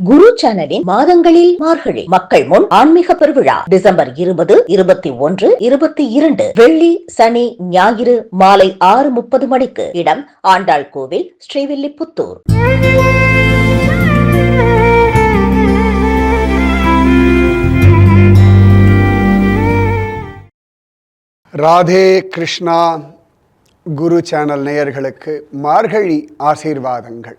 குரு சேனலின் மாதங்களில் மார்கழி மக்கள் முன் ஆன்மீக பெருவிழா டிசம்பர் இருபது இருபத்தி ஒன்று இருபத்தி இரண்டு வெள்ளி சனி ஞாயிறு மாலை ஆறு முப்பது மணிக்கு இடம் ஆண்டாள் கோவில் ஸ்ரீவில்லிபுத்தூர். ராதே கிருஷ்ணா குரு சேனல் நேயர்களுக்கு மார்கழி ஆசீர்வாதங்கள்.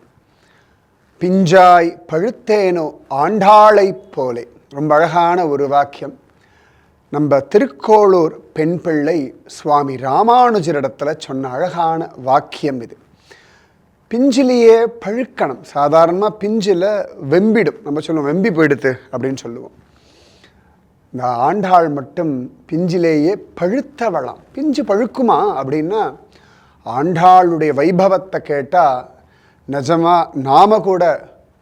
பிஞ்சாய் பழுத்தேனோ ஆண்டாளைப் போலே. ரொம்ப அழகான ஒரு வாக்கியம். நம்ம திருக்கோளூர் பெண் பிள்ளை சுவாமி ராமானுஜரிடத்தில் சொன்ன அழகான வாக்கியம் இது. பிஞ்சிலேயே பழுக்கணும். சாதாரணமாக பிஞ்சில் வெம்பிடும். நம்ம சொல்லுவோம் வெம்பி போயிடுது அப்படின்னு சொல்லுவோம். இந்த ஆண்டாள் மட்டும் பிஞ்சிலேயே பழுத்தவளாம். பிஞ்சு பழுக்குமா அப்படின்னா ஆண்டாளுடைய வைபவத்தை கேட்டால் நிஜமா நாம் கூட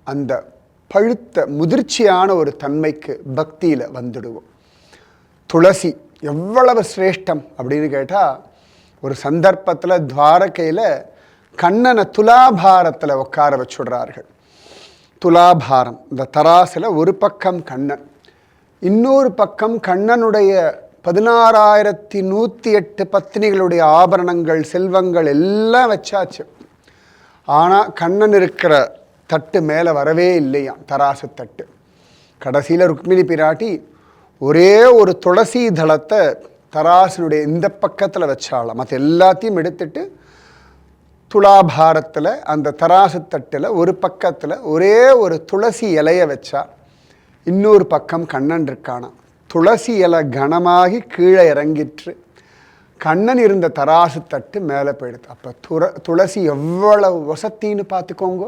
அந்த பழுத்த முதிர்ச்சியான ஒரு தன்மைக்கு பக்தியில் வந்துடுவோம். துளசி எவ்வளவு சிரேஷ்டம் அப்படின்னு கேட்டால் ஒரு சந்தர்ப்பத்தில் துவாரகையில் கண்ணனை துலாபாரத்தில் உட்கார வச்சுடுறார்கள். துலாபாரம் இந்த தராசில் ஒரு பக்கம் கண்ணன். இன்னொரு பக்கம் கண்ணனுடைய பதினாறாயிரத்தி நூற்றி எட்டு பத்தினிகளுடைய ஆபரணங்கள் செல்வங்கள் எல்லாம் வச்சாச்சு. ஆனால் கண்ணன் இருக்கிற தட்டு மேலே வரவே இல்லையாம் தராசு தட்டு. கடைசியில் ருக்மிணி பிராட்டி ஒரே ஒரு துளசி தளத்தை தராசினுடைய இந்த பக்கத்தில் வச்சாலாம் மற்ற எல்லாத்தையும் எடுத்துட்டு துலாபாரத்தில் அந்த தராசு தட்டில் ஒரு பக்கத்தில் ஒரே ஒரு துளசி இலையை வச்சா இன்னொரு பக்கம் கண்ணன் இருக்கானா துளசி இலை கனமாகி கீழே இறங்கிற்று. கண்ணன் இருந்த தராசு தட்டு மேலே போயிடுது. அப்போ துர துளசி எவ்வளவு வசத்தின்னு பார்த்துக்கோங்க.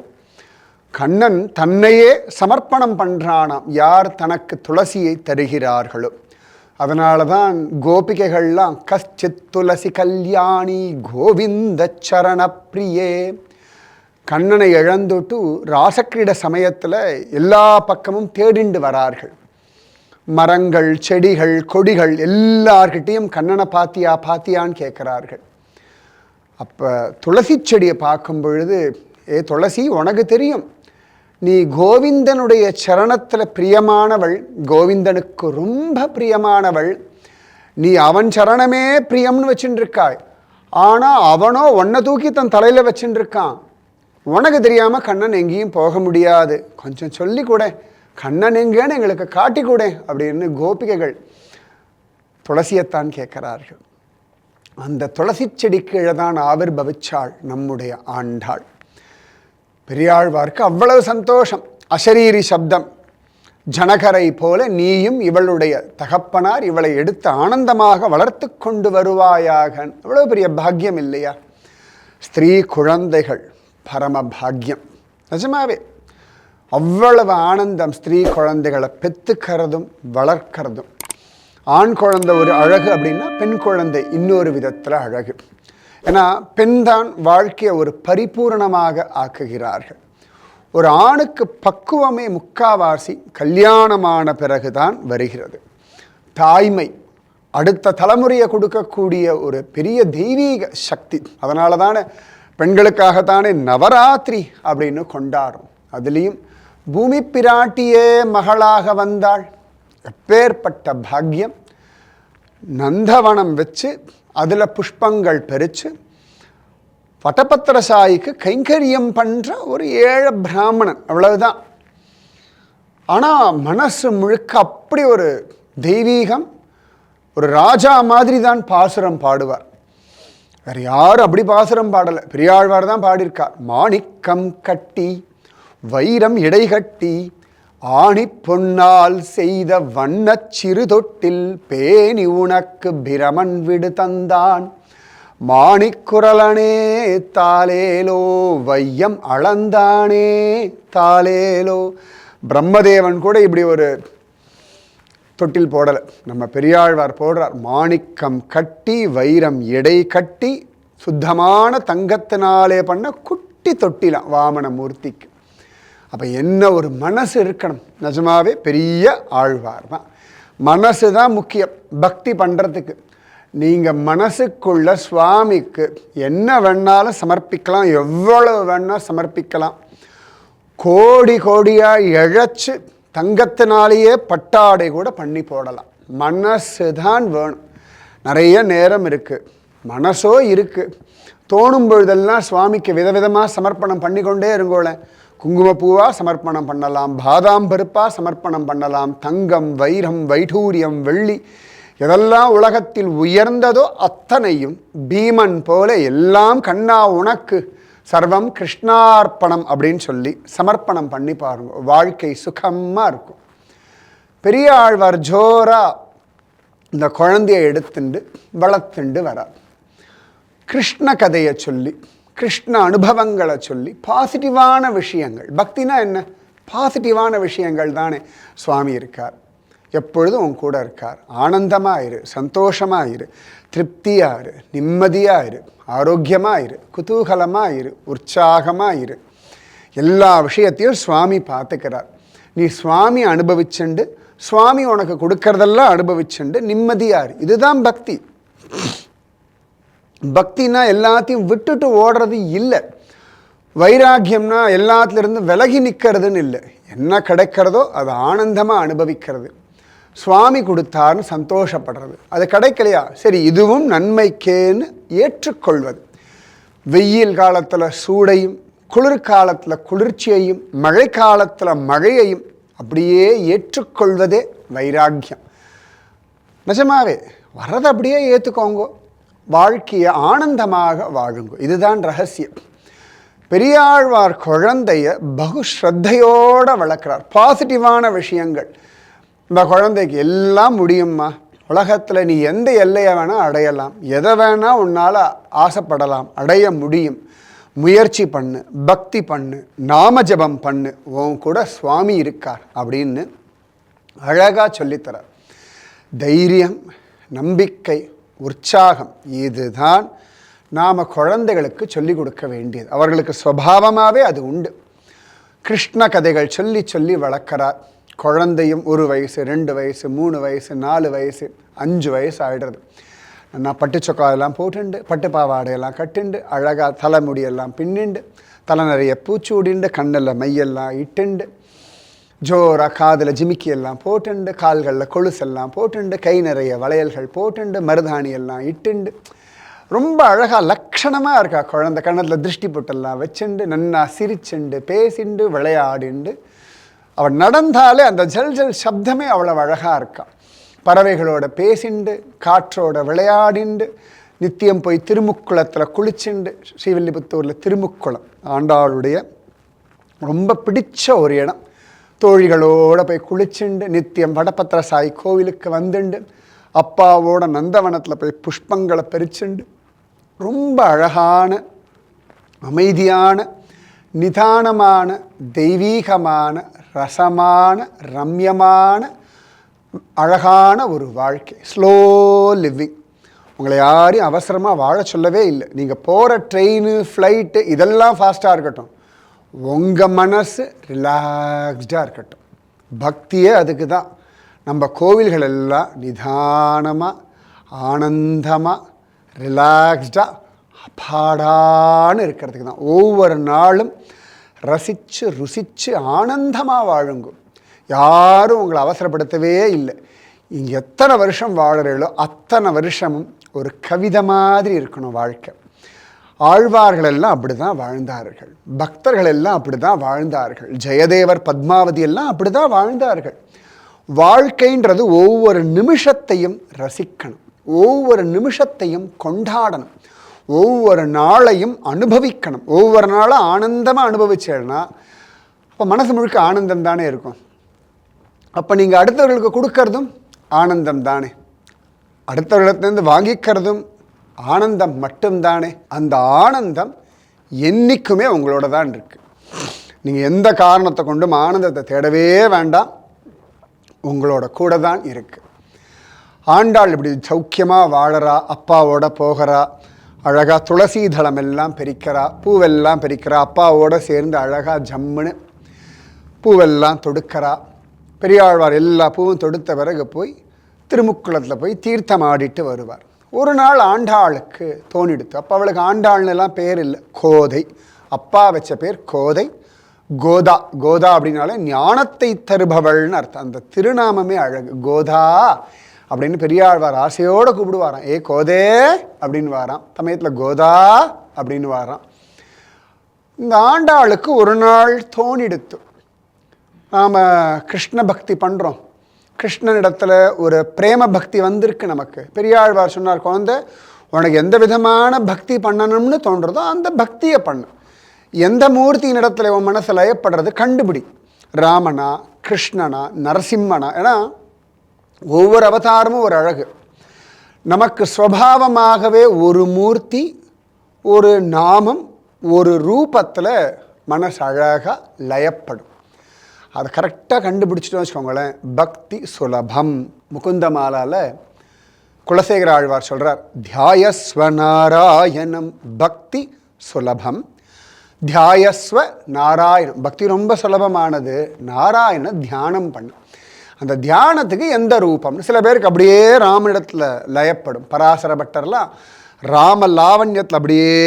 கண்ணன் தன்னையே சமர்ப்பணம் பண்ணுறானாம் யார் தனக்கு துளசியை தருகிறார்களோ. அதனால தான் கோபிகைகள்லாம் கஷ்டித் துளசி கல்யாணி கோவிந்த சரண பிரியே கண்ணனை இழந்துட்டு ராசக்கிரீட சமயத்தில் எல்லா பக்கமும் தேடிண்டு வரார்கள். மரங்கள் செடிகள் கொடிகள் எல்லார்கிட்டேயும் கண்ணனை பாத்தியா பாத்தியான்னு கேட்குறார்கள். அப்போ துளசி செடியை பார்க்கும் பொழுது ஏ துளசி உனக்கு தெரியும். நீ கோவிந்தனுடைய சரணத்தில் பிரியமானவள் கோவிந்தனுக்கு ரொம்ப பிரியமானவள். நீ அவன் சரணமே பிரியம்னு வச்சுட்டுருக்காய் ஆனால் அவனோ உன்னை தூக்கி தன் தலையில் வச்சுட்டுருக்கான் உனக்கு தெரியாமல் கண்ணன் எங்கேயும் போக முடியாது. கொஞ்சம் சொல்லி கூட. கண்ணன் எங்கேன்னு எங்களுக்கு காட்டி கூட அப்படின்னு கோபிகைகள் துளசியைத்தான் கேட்கிறார்கள். அந்த துளசி செடி கீழே தான் ஆவிர்பவிச்சாள் நம்முடைய ஆண்டாள். பெரியாழ்வார்க்கு அவ்வளவு சந்தோஷம். அசரீரி சப்தம் ஜனகரை போல நீயும் இவளுடைய தகப்பனார் இவளை எடுத்து ஆனந்தமாக வளர்த்து கொண்டு வருவாயாக. அவ்வளவு பெரிய பாக்கியம் இல்லையா? ஸ்திரீ குழந்தைகள் பரம பாக்கியம். நிஜமாவே அவ்வளவு ஆனந்தம் ஸ்திரீ குழந்தைகளை பெத்துக்கிறதும் வளர்க்கிறதும். ஆண் குழந்தை ஒரு அழகு அப்படின்னா பெண் குழந்தை இன்னொரு விதத்தில் அழகு. ஏன்னா பெண் தான் வாழ்க்கையை ஒரு பரிபூரணமாக ஆக்குகிறார்கள். ஒரு ஆணுக்கு பக்குவமே முக்காவாசி கல்யாணமான பிறகுதான் வருகிறது. தாய்மை அடுத்த தலைமுறையை கொடுக்கக்கூடிய ஒரு பெரிய தெய்வீக சக்தி. அதனால தானே பெண்களுக்காகத்தானே நவராத்திரி அப்படின்னு கொண்டாடும் அதுலேயும் பூமி பிராட்டியே மகளாக வந்தாள். எப்பேற்பட்ட பாக்கியம். நந்தவனம் வச்சு அதில் புஷ்பங்கள் பறித்து வட்டபத்திரசாயிக்கு கைங்கரியம் பண்ணுற ஒரு ஏழை பிராமணன். அவ்வளவுதான். ஆனால் மனசு முழுக்க அப்படி ஒரு தெய்வீகம் ஒரு ராஜா மாதிரி தான் பாசுரம் பாடுவார். வேறு யாரும் அப்படி பாசுரம் பாடலை. பெரியாழ்வார் தான் பாடியிருக்கார். மாணிக்கம் கட்டி வைரம் இடை கட்டி ஆணி பொன்னால் செய்த வண்ணச் சிறு தொட்டில் பேணி உனக்கு பிரமன் விடு தந்தான். மாணிக்குரலனே தாலேலோ வையம் அளந்தானே தாலேலோ பிரம்மதேவன் கூட இப்படி ஒரு தொட்டில் போடலை. நம்ம பெரியாழ்வார் போடுறார் மாணிக்கம் கட்டி வைரம் எடை கட்டி சுத்தமான தங்கத்தினாலே பண்ண குட்டி தொட்டிலாம் வாமன மூர்த்திக்கு. அப்போ என்ன ஒரு மனசு இருக்கணும்? நிஜமாவே பெரிய ஆழ்வார் தான் மனசு தான் முக்கியம். பக்தி பண்ணுறதுக்கு நீங்கள் மனசுக்குள்ள சுவாமிக்கு என்ன வேணாலும் சமர்ப்பிக்கலாம். எவ்வளவு வேணால் சமர்ப்பிக்கலாம். கோடி கோடியாக இழைச்சி தங்கத்தினாலேயே பட்டாடை கூட பண்ணி போடலாம். மனசு தான் வேணும். நிறைய நேரம் இருக்குது மனசோ இருக்குது தோணும் பொழுதெல்லாம் சுவாமிக்கு விதவிதமாக சமர்ப்பணம் பண்ணிக்கொண்டே இருங்கோளேன். குங்குமப்பூவாக சமர்ப்பணம் பண்ணலாம் பாதாம் பருப்பாக சமர்ப்பணம் பண்ணலாம் தங்கம் வைரம் வைடூரியம் வெள்ளி எதெல்லாம் உலகத்தில் உயர்ந்ததோ அத்தனையும் பீமன் போல எல்லாம் கண்ணா உனக்கு சர்வம் கிருஷ்ணார்ப்பணம் அப்படின்னு சொல்லி சமர்ப்பணம் பண்ணி பாருங்க. வாழ்க்கை சுகமாக இருக்கும். பெரிய ஆழ்வார் ஜோரா இந்த குழந்தையை எடுத்துண்டு வளர்த்துண்டு வரார். கிருஷ்ண கதையை சொல்லி கிருஷ்ண அனுபவங்களை சொல்லி பாசிட்டிவான விஷயங்கள். பக்தினா என்ன? பாசிட்டிவான விஷயங்கள் தானே. சுவாமி இருக்கார். எப்பொழுதும் உன் கூட இருக்கார். ஆனந்தமாக இரு சந்தோஷமாக இரு திருப்தியாக இரு நிம்மதியாக இரு ஆரோக்கியமாக இரு குதூகலமாக இரு உற்சாகமாக இரு. எல்லா விஷயத்தையும் சுவாமி பார்த்துக்கிறார். நீ சுவாமி அனுபவிச்சுண்டு சுவாமி உனக்கு கொடுக்கறதெல்லாம் அனுபவிச்சுண்டு நிம்மதியார் இதுதான் பக்தி. பக்தினா எல்லாத்தையும் விட்டுட்டு ஓடுறது இல்லை. வைராக்கியம்னா எல்லாத்துலேருந்து விலகி நிற்கிறதுன்னு இல்லை. என்ன கிடைக்கிறதோ அதை ஆனந்தமாக அனுபவிக்கிறது. சுவாமி கொடுத்தாருன்னு சந்தோஷப்படுறது. அது கிடைக்கலையா? சரி இதுவும் நன்மைக்கேன்னு ஏற்றுக்கொள்வது. வெயில் காலத்தில் சூடையும் குளிர்காலத்தில் குளிர்ச்சியையும் மழை காலத்தில் மழையையும் அப்படியே ஏற்றுக்கொள்வதே வைராக்கியம். நிஜமாவே வர்றதை அப்படியே ஏற்றுக்கோங்க வாழ்க்கையை ஆனந்தமாக வாழுங்க. இதுதான் ரகசியம். பெரியாழ்வார் குழந்தைய பகு ஸ்ரத்தையோடு வளர்க்குறார். பாசிட்டிவான விஷயங்கள். இந்த குழந்தைக்கு எல்லாம் முடியும்மா. உலகத்தில் நீ எந்த எல்லையை வேணால் அடையலாம். எதை வேணால் உன்னால் ஆசைப்படலாம். அடைய முடியும். முயற்சி பண்ணு. பக்தி பண்ணு. நாம ஜபம் பண்ணு. உன் கூட சுவாமி இருக்கார் அப்படின்னு அழகாக சொல்லித்தரார். தைரியம் நம்பிக்கை உற்சாகம். இதுதான் நாம் குழந்தைகளுக்கு சொல்லிக் கொடுக்க வேண்டியது. அவர்களுக்கு சுவாவமாகவே அது உண்டு. கிருஷ்ண கதைகள் சொல்லி சொல்லி வளர்க்குறார். குழந்தையும் ஒரு வயசு ரெண்டு வயசு மூணு வயசு நாலு வயசு அஞ்சு வயசு ஆகிடுறது நான் பட்டு சொக்கா போட்டுண்டு பட்டு பாவாடையெல்லாம் கட்டுண்டு அழகாக தலைமுடியெல்லாம் பின்னிண்டு தலை நிறைய பூச்சி பூச்சூடிண்டு கண்ணில் மையெல்லாம் இட்டுண்டு ஜோராக காதில் ஜிமிக்கி எல்லாம் போட்டுண்டு கால்களில் கொலுசெல்லாம் போட்டுண்டு கை நிறைய வளையல்கள் போட்டுண்டு மருதாணி எல்லாம் இட்டுண்டு. ரொம்ப அழகாக லக்ஷணமாக இருக்கா குழந்தை. கண்ணத்தில் திருஷ்டி பொட்டெல்லாம் வச்சுண்டு நன்னா சிரிச்சுண்டு பேசிண்டு விளையாடிண்டு. அவள் நடந்தாலே அந்த ஜல் ஜல் சப்தமே அவ்வளோ அழகாக இருக்கா. பறவைகளோட பேசிண்டு காற்றோட விளையாடிண்டு நித்தியம் போய் திருமுக்குளத்தில் குளிச்சுண்டு ஸ்ரீவில்லிபுத்தூரில் திருமுக்குளம் ஆண்டாளுடைய ரொம்ப பிடிச்ச ஒரு இடம். தோழிகளோடு போய் குளிச்சுண்டு நித்தியம் வடபத்திர சாய் கோவிலுக்கு வந்துண்டு அப்பாவோட நந்தவனத்தில் போய் புஷ்பங்களை பறிச்சுண்டு ரொம்ப அழகான அமைதியான நிதானமான தெய்வீகமான ரசமான ரம்யமான அழகான ஒரு வாழ்க்கை. ஸ்லோ லிவிங் உங்களை யாரையும் அவசரமாக வாழ சொல்லவே இல்லை. நீங்கள் போகிற ட்ரெயின் ஃப்ளைட்டு இதெல்லாம் ஃபாஸ்ட்டாக இருக்கட்டும். உங்கள் மனசு ரிலாக்ஸ்டாக இருக்கட்டும். பக்தியே அதுக்கு தான் நம்ம கோவில்கள் எல்லாம் நிதானமாக ஆனந்தமாக ரிலாக்ஸ்டாக அப்பாடான்னு இருக்கிறதுக்கு தான் ஒவ்வொரு நாளும் ரசித்து ருசித்து ஆனந்தமாக வாழுங்க யாரும் உங்களை அவசரப்படுத்தவே இல்லை. இங்கே எத்தனை வருஷம் வாழறீங்களோ அத்தனை வருஷமும் ஒரு கவிதை மாதிரி இருக்கணும் வாழ்க்கை. ஆழ்வார்கள் எல்லாம் அப்படி தான் வாழ்ந்தார்கள். பக்தர்கள் எல்லாம் அப்படி தான் வாழ்ந்தார்கள். ஜெயதேவர் பத்மாவதி எல்லாம் அப்படி தான் வாழ்ந்தார்கள். வாழ்க்கைன்றது ஒவ்வொரு நிமிஷத்தையும் ரசிக்கணும். ஒவ்வொரு நிமிஷத்தையும் கொண்டாடணும். ஒவ்வொரு நாளையும் அனுபவிக்கணும். ஒவ்வொரு நாளும் ஆனந்தமாக அனுபவிச்சேன்னா அப்போ மனசு முழுக்க ஆனந்தம் தானே இருக்கும். அப்போ நீங்கள் அடுத்தவர்களுக்கு கொடுக்கறதும் ஆனந்தம் தானே. அடுத்தவர்களிடத்துலேருந்து வாங்கிக்கிறதும் ஆனந்தம் மட்டும்தானே? அந்த ஆனந்தம் என்றைக்குமே உங்களோட தான் இருக்குது நீங்கள் எந்த காரணத்தை கொண்டும் ஆனந்தத்தை தேடவே வேண்டாம். உங்களோட கூட தான் இருக்குது ஆண்டாள் இப்படி சௌக்கியமாக வாழறா அப்பாவோட போகிறா அழகாக துளசி தளம் எல்லாம் பெரிக்கிறா பூவெல்லாம் பெரிக்கிறா அப்பாவோட சேர்ந்து அழகாக ஜம்முன்னு பூவெல்லாம் தொடுக்கிறா. பெரியாழ்வார் எல்லா பூவும் தொடுத்த பிறகு போய் திருமுக்குளத்தில் போய் தீர்த்தம் ஆடிட்டு வருவார். ஒரு நாள் ஆண்டாளுக்கு தோணிடுத்து அப்போ அவளுக்கு ஆண்டாள்னுலாம் பேர் இல்லை. கோதை. அப்பா வச்ச பேர் கோதை. கோதா. கோதா அப்படின்னாலே ஞானத்தை தருபவள்னு அர்த்தம். அந்த திருநாமமே அழகு. கோதா அப்படின்னு பெரியாழ்வார் ஆசையோடு கூப்பிடுவாராம். ஏ கோதே அப்படின்னு வாராம். சமயத்தில் கோதா அப்படின்னு வாராம். இந்த ஆண்டாளுக்கு ஒரு நாள் தோணிடுத்து நாம் கிருஷ்ண பக்தி பண்ணுறோம் கிருஷ்ணனிடத்தில் ஒரு பிரேம பக்தி வந்திருக்கு நமக்கு. பெரியாழ்வார் சொன்னார் குழந்தை உனக்கு எந்த விதமான பக்தி பண்ணணும்னு தோன்றதோ அந்த பக்தியை பண்ணு. எந்த மூர்த்தியின் இடத்துல உன் மனசு லயப்படுறது கண்டுபிடி. ராமனா கிருஷ்ணனா நரசிம்மனா ஏன்னா ஒவ்வொரு அவதாரமும் ஒரு அழகு. நமக்கு ஸ்வபாவமாகவே ஒரு மூர்த்தி ஒரு நாமம் ஒரு ரூபத்தில் மனசு அழகாக லயப்படும். அதை கரெக்டாக கண்டுபிடிச்சிட்டோம்னு வச்சுக்கோங்களேன் பக்தி சுலபம். முகுந்தமாலால குலசேகர ஆழ்வார் சொல்கிறார் தியாயஸ்வ நாராயணம் பக்தி சுலபம். தியாயஸ்வ நாராயணம் பக்தி ரொம்ப சுலபமானது நாராயண தியானம் பண்ணு. அந்த தியானத்துக்கு எந்த ரூபம்னு சில பேருக்கு அப்படியே ராமனிடத்தில் லயப்படும். பராசர பட்டர்லாம் ராம லாவண்யத்தில் அப்படியே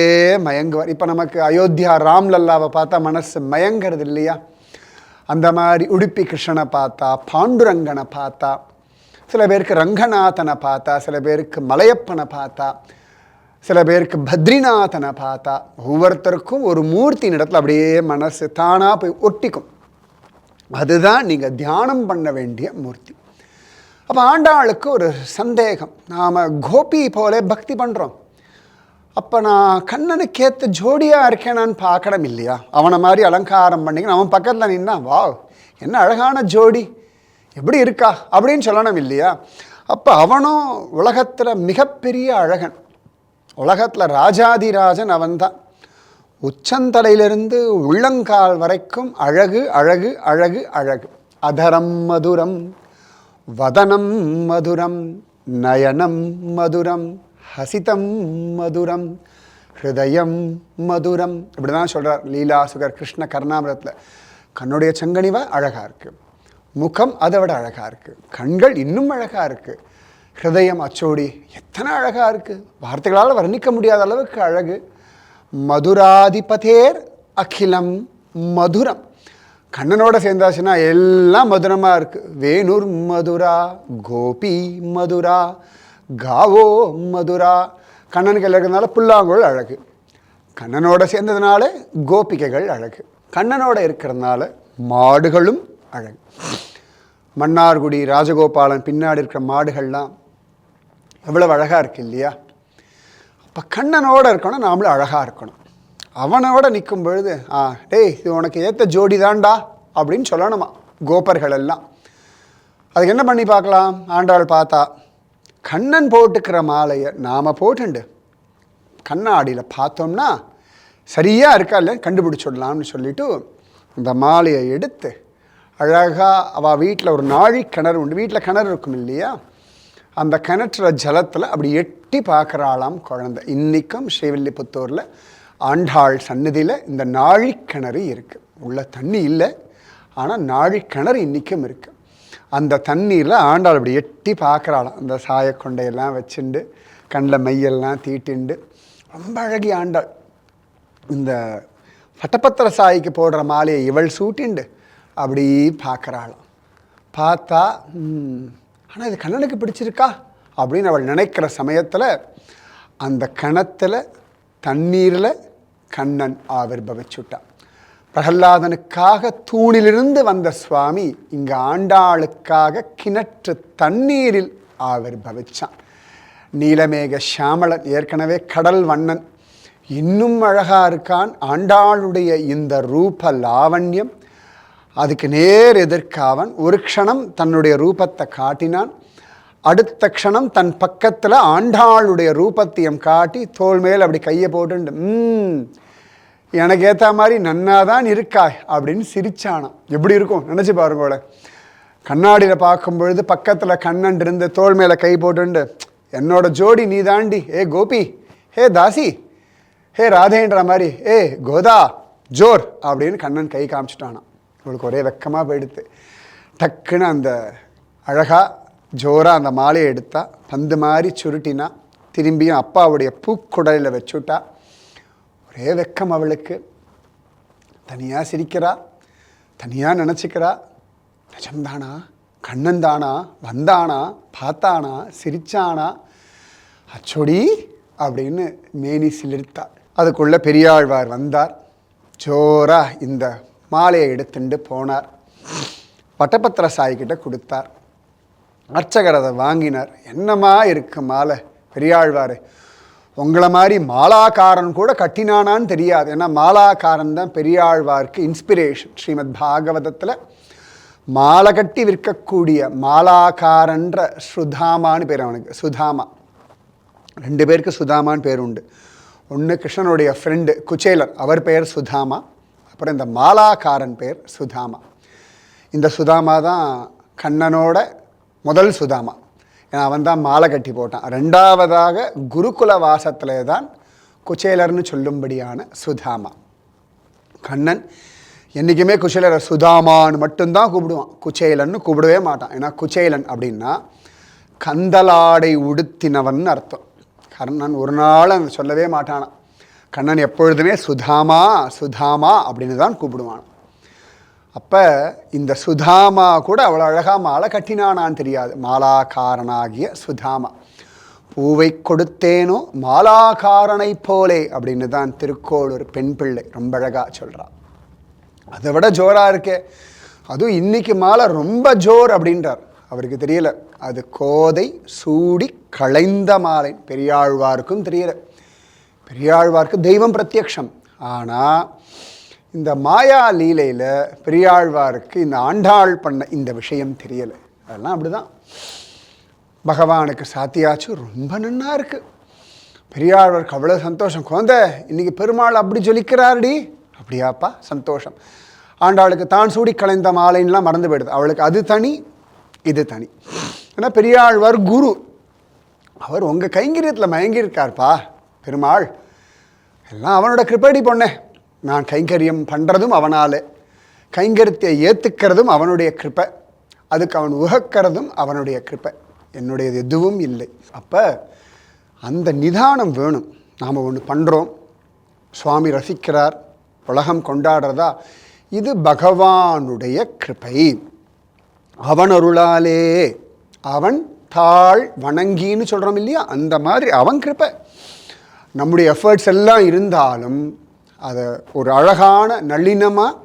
மயங்குவார். இப்போ நமக்கு அயோத்தியா ராம்லல்லாவை பார்த்தா மனசு மயங்கிறது இல்லையா? அந்த மாதிரி உடுப்பி கிருஷ்ணனை பார்த்தா பாண்டுரங்கனை பார்த்தா சில பேருக்கு ரங்கநாதனை பார்த்தா சில பேருக்கு மலையப்பனை பார்த்தா சில பேருக்கு பத்ரிநாதனை பார்த்தா ஒவ்வொருத்தருக்கும் ஒரு மூர்த்தியின் இடத்துல அப்படியே மனசு தானாக போய் ஒட்டிக்கும். அதுதான் நீங்கள் தியானம் பண்ண வேண்டிய மூர்த்தி. அப்போ ஆண்டாளுக்கு ஒரு சந்தேகம். நாம் கோபி போல பக்தி பண்ணுறோம் அப்போ நான் கண்ணனுக்கு ஏற்ற ஜோடியாக இருக்கேனான்னு பார்க்கணும் இல்லையா அவனை மாதிரி அலங்காரம் பண்ணிக்கணும் அவன் பக்கத்தில் நின்னா வா என்ன அழகான ஜோடி. எப்படி இருக்கா? அப்படின்னு சொல்லணும் இல்லையா அப்போ அவனும் உலகத்தில் மிகப்பெரிய அழகன். உலகத்தில் ராஜாதிராஜன் அவன்தான். உச்சந்தலையிலிருந்து உள்ளங்கால் வரைக்கும் அழகு அழகு அழகு அழகு. அதரம் மதுரம் வதனம் மதுரம் நயனம் மதுரம் ஹசிதம் மதுரம் ஹிருதயம் மதுரம். இப்படி தான் சொல்கிறார் லீலாசுகர் கிருஷ்ண கர்ணாமிரத்தில். கண்ணுடைய சங்கனிவா அழகாக இருக்குது முகம் அதை விட அழகாக இருக்குது கண்கள் இன்னும் அழகாக இருக்குது ஹிருதயம் அச்சோடி எத்தனை அழகாக இருக்குது வார்த்தைகளால் வர்ணிக்க முடியாத அளவுக்கு அழகு. மதுராதிபதேர் அகிலம் மதுரம். கண்ணனோட சேர்ந்தாச்சுன்னா எல்லாம் மதுரமாக இருக்குது வேணூர் மதுரா கோபி மதுரா காவோ மதுரா. கண்ணனுக்கு இருக்கிறதுனால புல்லாங்குழல் அழகு. கண்ணனோட சேர்ந்ததுனால கோபிகைகள் அழகு. கண்ணனோட இருக்கிறதுனால மாடுகளும் அழகு. மன்னார்குடி ராஜகோபாலன் பின்னாடி இருக்கிற மாடுகள்லாம் எவ்வளவு அழகாக இருக்கு இல்லையா? அப்போ கண்ணனோட இருக்கணும் நாமளும் அழகாக இருக்கணும். அவனோட நிற்கும் பொழுது ஆ டேய் இது உனக்கு ஏற்ற ஜோடி தான்டா அப்படின்னு சொல்லணுமா கோபர்கள் எல்லாம். அதுக்கு என்ன பண்ணி பார்க்கலாம்? ஆண்டாள் பார்த்தா கண்ணன் போட்டுக்கிற மாலையை நாம் போட்டுண்டு. கண்ணாடியில் பார்த்தோம்னா சரியாக இருக்கா இல்லை கண்டுபிடிச்சிடலாம்னு சொல்லிவிட்டு இந்த மாலையை எடுத்து அழகாக அவள் வீட்டில் ஒரு நாழி கிணறு உண்டு. வீட்டில் கிணறு இருக்கும் இல்லையா? அந்த கிணற்றுற ஜலத்தில் அப்படி எட்டி பார்க்குறாளாம் குழந்தை. இன்றைக்கும் ஸ்ரீவில்லிபுத்தூரில் ஆண்டாள் சன்னதியில் இந்த நாழி கிணறு இருக்குது உள்ள தண்ணி இல்லை ஆனால் நாழி கிணறு இன்றைக்கும் இருக்குது அந்த தண்ணீரில் ஆண்டாள் அப்படி எட்டி பார்க்குறாளாம். அந்த சாயக்கொண்டையெல்லாம் வச்சுண்டு கண்ணில் மையெல்லாம் தீட்டுண்டு. ரொம்ப அழகி ஆண்டாள். இந்த பட்டப்பத்திர சாய்க்கு போடுற மாலையை இவள் சூட்டிண்டு அப்படி பார்க்குறாளாம். பார்த்தா ஆனால் இது கண்ணனுக்கு பிடிச்சிருக்கா? அப்படின்னு அவள் நினைக்கிற சமயத்தில் அந்த கணத்தில் தண்ணீரில் கண்ணன் ஆவிர்பவிச்சுட்டான். பிரகல்லாதனுக்காக தூணிலிருந்து வந்த சுவாமி இங்கே ஆண்டாளுக்காக கிணற்று தண்ணீரில் ஆவிர்பவிச்சான் நீலமேக ஷியாமளன் ஏற்கனவே கடல் வண்ணன் இன்னும் அழகாக இருக்கான். ஆண்டாளுடைய இந்த ரூப லாவண்யம் அதுக்கு நேர் எதிர்க்காவன் ஒரு க்ஷணம் தன்னுடைய ரூபத்தை காட்டினான். அடுத்த க்ஷணம் தன் பக்கத்தில் ஆண்டாளுடைய ரூபத்தையும் காட்டி தோல் மேல் அப்படி கையை போட்டு ம் எனக்கு ஏற்ற மாதிரி நன்னாதான் இருக்காய் அப்படின்னு சிரிச்சானாம். எப்படி இருக்கும்? நினச்சி பாருங்கள கண்ணாடியில் பார்க்கும் பொழுது பக்கத்தில் கண்ணன் இருந்து தோல் மேலே கை போட்டுண்டு என்னோட ஜோடி நீ தாண்டி ஏ கோபி. ஹே தாசி. ஹே ராதேன்ற மாதிரி ஏ கோதா. ஜோர். அப்படின்னு கண்ணன் கை காமிச்சிட்டானான் இவளுக்கு ஒரே வெக்கமாக போயிடுத்து. டக்குன்னு அந்த அழகாக ஜோராக அந்த மாலையை எடுத்தா பந்து மாதிரி சுருட்டினா திரும்பியும் அப்பாவுடைய பூக்குடலில் வச்சுட்டா ஒரே வெக்கம் அவளுக்கு. தனியாக சிரிக்கிறா தனியாக நினச்சிக்கிறா. நிஜம்தானா? கண்ணன் தானா வந்தானா? பார்த்தானா? சிரிச்சானா? அச்சொடி அப்படின்னு மேனி சிலிர்த்தாள் அதுக்குள்ள பெரியாழ்வார் வந்தார். ஜோராக இந்த மாலையை எடுத்துட்டு போனார். பட்டபத்திர சாய்கிட்ட கொடுத்தார். அர்ச்சகர் அதை வாங்கினார். என்னமா இருக்கு மாலை? பெரியாழ்வார் உங்களை மாதிரி மாலாக்காரன் கூட கட்டினானான்னு தெரியாது. ஏன்னா மாலாக்காரன் தான் பெரியாழ்வார்க்கு இன்ஸ்பிரேஷன் ஸ்ரீமத் பாகவதத்தில் மாலை கட்டி விற்கக்கூடிய மாலாக்காரன்ற சுதாமான்னு பேர் அவனுக்கு. சுதாமா. ரெண்டு பேருக்கு சுதாமான்னு பேர் உண்டு. ஒன்று கிருஷ்ணனுடைய ஃப்ரெண்டு குச்சேலர். அவர் பெயர் சுதாமா. அப்புறம் இந்த மாலாக்காரன் பேர் சுதாமா. இந்த சுதாமா தான் கண்ணனோட முதல் சுதாமா. அவன் தான் மாலை கட்டி போட்டான். ரெண்டாவதாக குருகுல வாசத்திலே தான் குச்சேலர்னு சொல்லும்படியான சுதாமா. கண்ணன் என்றைக்குமே குச்சேலர் சுதாமான்னு மட்டும்தான் கூப்பிடுவான். குச்சேலன்னு கூப்பிடவே மாட்டான். ஏன்னா குச்சேலன் அப்படின்னா கந்தலாடை உடுத்தினவன் அர்த்தம். கர்ணன் ஒரு நாள் சொல்லவே மாட்டானான் கண்ணன் எப்பொழுதுமே சுதாமா சுதாமா அப்படின்னு தான் கூப்பிடுவான் அப்போ இந்த சுதாமா கூட அவ்வளோ அழகாக மாலை கட்டினானான்னு தெரியாது. மாலாக்காரனாகிய சுதாமா. பூவை கொடுத்தேனோ மாலாக்காரனைப் போலே அப்படின்னு தான் திருக்கோளூர் பெண் பிள்ளை ரொம்ப அழகாக சொல்கிறான் அதை விட ஜோராக இருக்கே. அதுவும் இன்னைக்கு மாலை ரொம்ப ஜோர் அப்படின்றார். அவருக்கு தெரியல. அது கோதை சூடி களைந்த மாலை. பெரியாழ்வாருக்கும் தெரியல. பெரியாழ்வாருக்கு தெய்வம் பிரத்யக்ஷம். ஆனால் இந்த மாயா லீலையில் பெரியாழ்வாருக்கு இந்த ஆண்டாள் பண்ண இந்த விஷயம் தெரியலை. அதெல்லாம் அப்படிதான். பகவானுக்கு சாத்தியாச்சு ரொம்ப நன்னா இருக்கு. பெரியாழ்வாருக்கு அவ்வளோ சந்தோஷம். குழந்த இன்னைக்கு பெருமாள் அப்படி ஜொலிக்கிறாருடி. அப்படியாப்பா சந்தோஷம். ஆண்டாளுக்கு தான் சூடி கலைந்த மாலைன்னெலாம் மறந்து போயிடுது. அவளுக்கு அது தனி இது தனி. ஏன்னா பெரியாழ்வார் குரு. அவர் உங்கள் கைங்கரியத்தில் மயங்கியிருக்கார்ப்பா பெருமாள். எல்லாம் அவனோட கிருப்படி பொண்ணே. நான் கைங்கரியம் பண்ணுறதும் அவனாலே. கைங்கரியத்தை ஏற்றுக்கிறதும் அவனுடைய கிருப்பை. அதுக்கு அவன் உகக்கிறதும் அவனுடைய கிருப்பை. என்னுடையது எதுவும் இல்லை. அப்போ அந்த நிதானம் வேணும். நாம் ஒன்று பண்ணுறோம் சுவாமி ரசிக்கிறார். உலகம் கொண்டாடுறதா? இது பகவானுடைய கிருபை அவன் அருளாலே அவன் தாழ் வணங்கின்னு சொல்கிறோம் இல்லையா? அந்த மாதிரி அவன் கிருபை நம்முடைய எஃபர்ட்ஸ் எல்லாம் இருந்தாலும் அதை ஒரு அழகான நளினமாக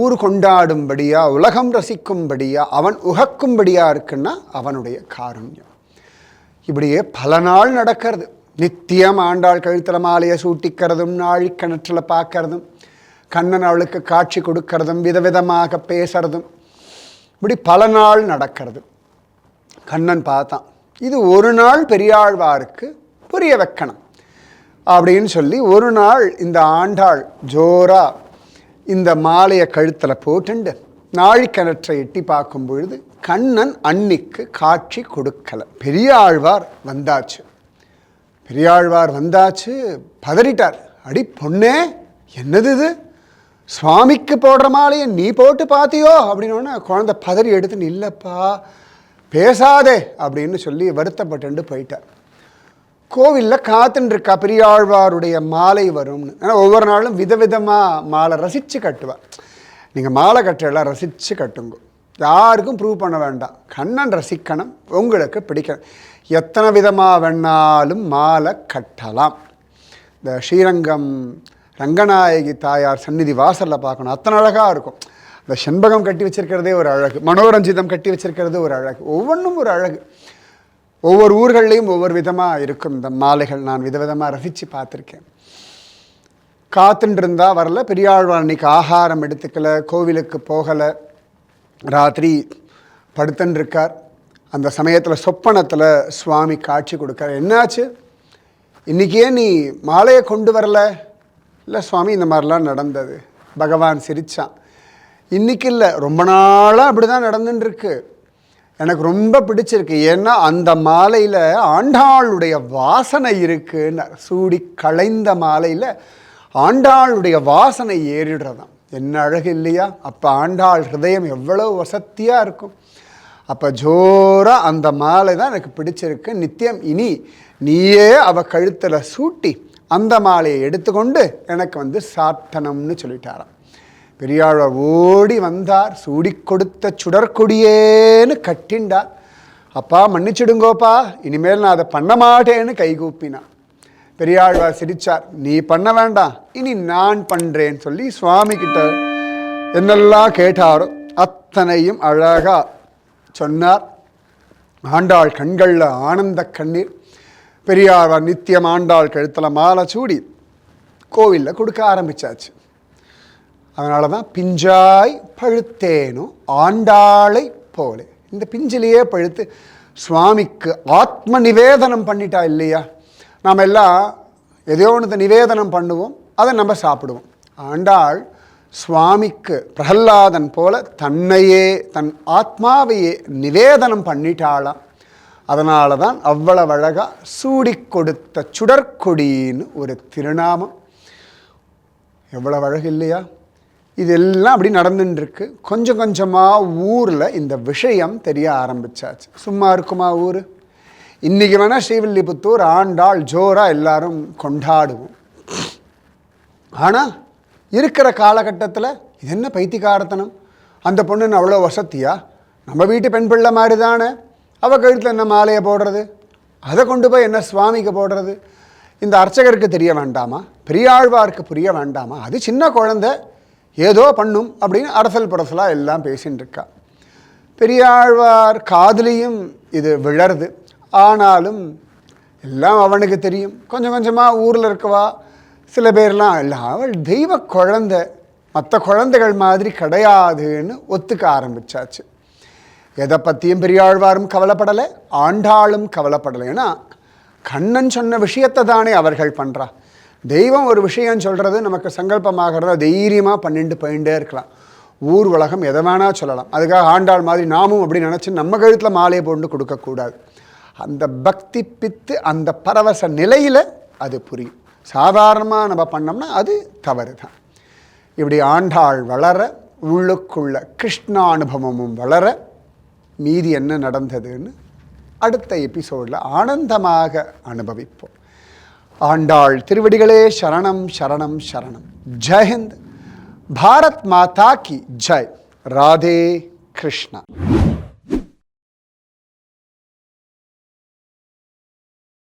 ஊர் கொண்டாடும்படியா உலகம் ரசிக்கும்படியா அவன் உகக்கும்படியாக இருக்குன்னா அவனுடைய காருண்யம். இப்படியே பல நாள் நடக்கிறது. நித்தியம் ஆண்டாள் கழுத்தில் மாலையை சூட்டிக்கிறதும் நாழிக்கிணற்றில் பார்க்கறதும் கண்ணன் அவளுக்கு காட்சி கொடுக்கறதும் விதவிதமாக பேசுறதும் இப்படி பல நாள் நடக்கிறது. கண்ணன் பார்த்தான். இது ஒரு நாள் பெரியாழ்வாருக்கு புரிய வைக்கணும். அப்படின்னு சொல்லி ஒரு நாள் இந்த ஆண்டாள் ஜோரா இந்த மாலையை கழுத்தில் போட்டுண்டு நாழிக்கிணற்றை எட்டி பார்க்கும் பொழுது கண்ணன் அன்னிக்கு காட்சி கொடுக்கல. பெரியாழ்வார் வந்தாச்சு. பெரியாழ்வார் வந்தாச்சு பதறிட்டார். அடி பொண்ணே என்னது இது? சுவாமிக்கு போடுற மாலையை நீ போட்டு பார்த்தியோ? அப்படின்னோடனே குழந்தை பதறி எடுத்துன்னு இல்லைப்பா பேசாதே அப்படின்னு சொல்லி வருத்தப்பட்டு போயிட்டார். கோவிலில் காத்துன்னு இருக்கா பெரியாழ்வாருடைய மாலை வரும்னு. ஏன்னா ஒவ்வொரு நாளும் விதவிதமாக மாலை ரசித்து கட்டுவார் நீங்கள் மாலை கட்டுறலாம் ரசித்து கட்டுங்க. யாருக்கும் ப்ரூவ் பண்ண வேண்டாம். கண்ணன் ரசிக்கணும் உங்களுக்கு பிடிக்கணும். எத்தனை விதமாக வேணாலும் மாலை கட்டலாம். இந்த ஸ்ரீரங்கம் ரங்கநாயகி தாயார் சந்நிதி வாசலில் பார்க்கணும். அத்தனை அழகாக இருக்கும். இந்த செண்பகம் கட்டி வச்சிருக்கிறதே ஒரு அழகு. மனோரஞ்சிதம் கட்டி வச்சிருக்கிறது ஒரு அழகு. ஒவ்வொன்றும் ஒரு அழகு. ஒவ்வொரு ஊர்கள்லேயும் ஒவ்வொரு விதமாக இருக்கும் இந்த மாலைகள். நான் விதவிதமாக ரசித்து பார்த்துருக்கேன். காத்துட்டு வரல பெரியாழ்வார் அன்னைக்கு ஆகாரம் எடுத்துக்கல கோவிலுக்கு போகலை. ராத்திரி படுத்துன்ருக்கார் அந்த சமயத்தில் சொப்பனத்தில் சுவாமி காட்சி கொடுக்கார். என்னாச்சு? இன்னைக்கு நீ மாலையை கொண்டு வரல? இல்லை சுவாமி இந்த மாதிரிலாம் நடந்தது. பகவான் சிரிச்சான். இன்னைக்கு இல்லை ரொம்ப நாளாக அப்படி தான் நடந்துட்டுருக்கு எனக்கு ரொம்ப பிடிச்சிருக்கு. ஏன்னா அந்த மாலையில் ஆண்டாளுடைய வாசனை இருக்குன்னு. சூடி களைந்த மாலையில் ஆண்டாளுடைய வாசனை ஏறிடுறதாம். என்ன அழகு இல்லையா? அப்போ ஆண்டாள் ஹிருதயம் எவ்வளோ வசத்தியாக இருக்கும். அப்போ ஜோராக அந்த மாலை தான் எனக்கு பிடிச்சிருக்கு. நித்தியம் இனி நீயே அவள் கழுத்தில் சூட்டி அந்த மாலையை எடுத்துக்கொண்டு எனக்கு வந்து சாத்தனம்னு சொல்லிட்டாராம். பெரியாழ்வார் ஓடி வந்தார் சூடி கொடுத்த சுடற்கொடியேன்னு கட்டிண்டார். அப்பா மன்னிச்சிடுங்கோப்பா இனிமேல் நான் அதை பண்ண மாட்டேன்னு கைகூப்பினான் பெரியாழ்வார் சிரிச்சார் நீ பண்ண வேண்டாம் இனி நான் பண்ணுறேன்னு சொல்லி சுவாமி கிட்ட என்னெல்லாம் கேட்டாரோ அத்தனையும் அழகாக சொன்னார். ஆண்டாள் கண்களில் ஆனந்த கண்ணீர். பெரியாழ்வார் நித்தியம் ஆண்டாள் கழுத்தில் மாலை சூடி கோவிலில் கொடுக்க ஆரம்பிச்சாச்சு. அதனால தான் பிஞ்சாய் பழுத்தேனோ ஆண்டாளை போல. இந்த பிஞ்சிலேயே பழுத்து சுவாமிக்கு ஆத்ம நிவேதனம் பண்ணிட்டா இல்லையா? நாம் எல்லாம் எதையோ ஒன்று நிவேதனம் பண்ணுவோம் அதை நம்ம சாப்பிடுவோம். ஆண்டாள் சுவாமிக்கு பிரகல்லாதன் போல தன்னையே தன் ஆத்மாவையே நிவேதனம் பண்ணிட்டாளாம். அதனால தான் அவ்வளவு அழகாக சூடி கொடுத்த சுடற்கொடின்னு ஒரு திருநாமம். எவ்வளவு அழகு இல்லையா? இதெல்லாம் அப்படி நடந்துட்டுருக்கு கொஞ்சம் கொஞ்சமாக ஊரில் இந்த விஷயம் தெரிய ஆரம்பிச்சாச்சு. சும்மா இருக்குமா ஊர்? இன்றைக்கி வேணால் ஸ்ரீவில்லிபுத்தூர் ஆண்டாள் ஜோராக எல்லாரும் கொண்டாடுவோம். ஆனால் இருக்கிற காலகட்டத்தில் இது என்ன பைத்தியக்காரத்தனம்? அந்த பொண்ணுன்னு அவ்வளோ வசத்தியா? நம்ம வீட்டு பெண் பிள்ளை மாதிரி தானே அவள் கழுத்தில் என்ன மாலையை போடுறது? அதை கொண்டு போய் என்ன சுவாமிக்கு போடுறது? இந்த அர்ச்சகருக்கு தெரிய வேண்டாமா? பெரியாழ்வாருக்கு புரிய வேண்டாமா? அது சின்ன குழந்தை ஏதோ பண்ணும் அப்படின்னு அரசல் புரசலாக எல்லாம் பேசின்னு இருக்கா. பெரியாழ்வார் காதலியும் இது விழருது. ஆனாலும் எல்லாம் அவனுக்கு தெரியும். கொஞ்சம் கொஞ்சமாக ஊரில் இருக்கவா. சில பேர்லாம் இல்லை அவள் தெய்வ குழந்த. மற்ற குழந்தைகள் மாதிரி கிடையாதுன்னு ஒத்துக்க ஆரம்பிச்சாச்சு. எதை பற்றியும் பெரியாழ்வாரும் கவலைப்படலை ஆண்டாளும் கவலைப்படலை. ஏன்னா கண்ணன் சொன்ன விஷயத்தை தானே அவர்கள் பண்ணுறா தெய்வம் ஒரு விஷயம் சொல்கிறது நமக்கு சங்கல்பமாகிறத தைரியமாக பண்ணிட்டு போயிட்டே இருக்கலாம். ஊர் உலகம் எதை வேணால் சொல்லலாம். அதுக்காக ஆண்டாள் மாதிரி நாமும் அப்படி நினச்சி நம்ம கழுத்தில் மாலையை போட்டு கொடுக்கக்கூடாது அந்த பக்தி பித்து அந்த பரவச நிலையில் அது புரியும். சாதாரணமாக நம்ம பண்ணோம்னா அது தவறு தான் இப்படி ஆண்டாள் வளர உள்ளுக்குள்ள கிருஷ்ணானுபவமும் வளர மீதி என்ன நடந்ததுன்னு அடுத்த எபிசோடில் ஆனந்தமாக அனுபவிப்போம். ஆண்டாள் திருவடிகளே சரணம் சரணம் சரணம். ஜெயஹிந்த் பாரத் மாதா கி ஜெய். ராதே கிருஷ்ணா.